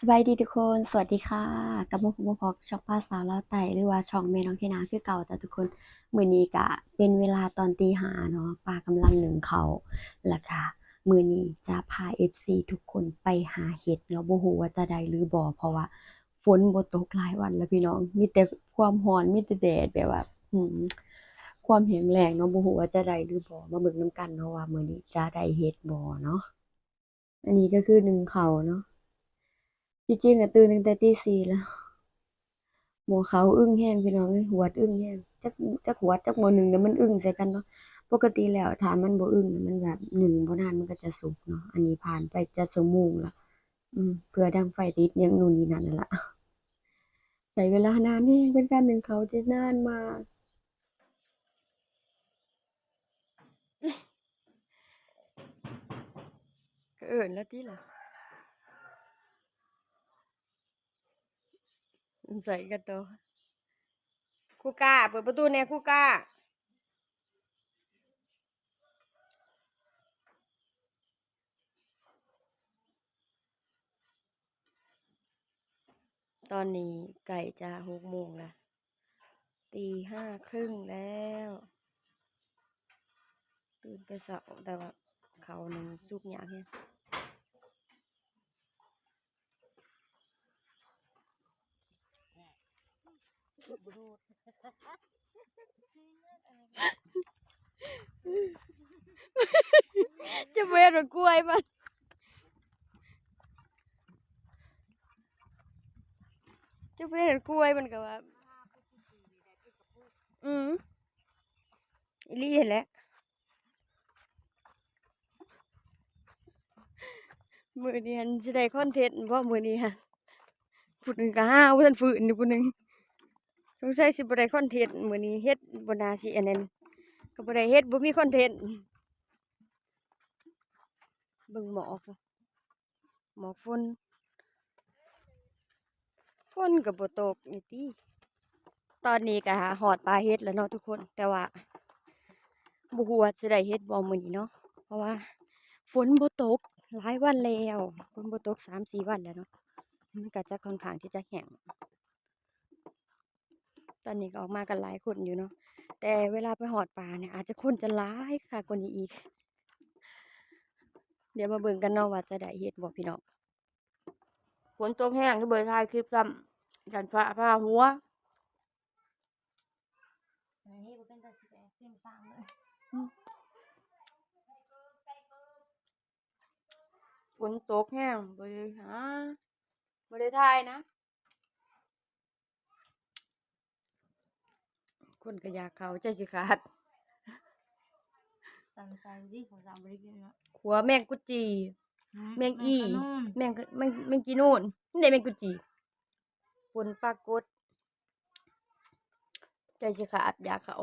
สบายดีทุกคน สวัสดีค่ะ กับมาพบกับพอกช่องภาษาลาวไต่หรือว่าช่องแม่น้องเทนาคือเก่าจ้ะทุกคนมื้อนี้ก็เป็นเวลาตอนตีห้าเนาะป้ากำลังหนึ่งเขาแล้วก็มื้อนี้จะพา FC ทุกคนไปหาเห็ดเนาะบ่ฮู้ว่าจะได้หรือบ่เพราะว่าฝนบตกหลายวันแล้วพี่น้อง มีแต่ความร้อนมีแต่แดดแบบว่าอื้อหือความแห้งแล้งเนาะบ่ฮู้ว่าจะได้หรือบ่มาเบิ่งนำกันเนาะว่ามื้อนี้จะได้เห็ดบ่เนาะอันนี้ก็คือหนึ่งเขาเนาะ จริงๆอะตื่นตั้งแต่ตีสี่แล้วหมอเขาอึ้งแห้งพี่น้องเอ้ยหวดอึ้งแห้งจักจักหัวจักหมอหนึ่งเนี่ยมันอึ้งใส่กันเนาะปกติแล้วถ้ามันบ่อึ้งนะมันแบบหนึ่งบ่นานมันก็จะสุกเนาะอันนี้ผ่านไปจะชั่วโมงละอืมเพื่อดังไฟติดย่างนู่นนี่นั่นนั่นละใช้เวลานานแฮงเป็นการหนึ่งเขาวที่นานมากก็เอิ้นแล้วติล่ะ ใส่กันตัวคู่ก้า เปิดประตูเนี่ยคู่ก้า ตอนนี้ไก่จะหกโมงละตีห้าครึ่งแล้ว ตื่นแต่เช้าแต่ว่าเขาหนึ่งสุกยากเนี่ย จะเวรมันกล้วยมันจะเวรกล้วยมันก็ว่าอืมอีหลี่เห็นแล้วมือนี้ฮันสิได้คอนเทนต์บ่มือนี้ฮันผู้หนึ่งก็ห้าวผู้ทันฝืนอยู่ผู้หนึ่ง สงสัยสิบได้คอนเทนต์มือนี้เฮ็ดบนาสิอันนั้นก็บได้เฮ็ดบ่มีคอนเทนต์เบิ่งหมอกหมอกฝนฝนก็บ่ตกนี่ติตอนนี้ก็หาฮอดปลาเฮ็ดแล้วเนาะทุกคน แต่ว่าบ่ฮู้ว่าสิได้เฮ็ดบ่มื้อนี้เนาะเพราะว่า ฝนบ่ตกหลายวันแล้วฝนบ่ตก3-4วันแล้วเนาะมันก็จะค่อนข้างที่จะแห้ง ตอนนี้ก็ออกมากันหลายคนอยู่เนาะแต่เวลาไปฮอดปลาเนี่ยอาจจะคนจะหลายค่ะกว่านี้อีก เดี๋ยวมาเบิ่งกันเนาะว่าจะได้เฮ็ดบ่พี่น้องฝนตกแห้งก็เบิ่ถ่ายคลิปซ้ำกันฟ้าผ่าหัวอันนี้บ่เป็นตาสิแตกเต็มฟางเลยฝนตกแห้งบ่ได้หาบ่ได้ถ่ายนะ คนก็อยากเข้าใจสิขาดสั่งใส่ดิของสั่งบ่ได้กินเนาะขัวแมงกุจี แมงอีขนุนแมงกะแมงแมงกีนูนนี่ได้แมงกุจีฝนปรากฏใจสิขาดอยากเข้า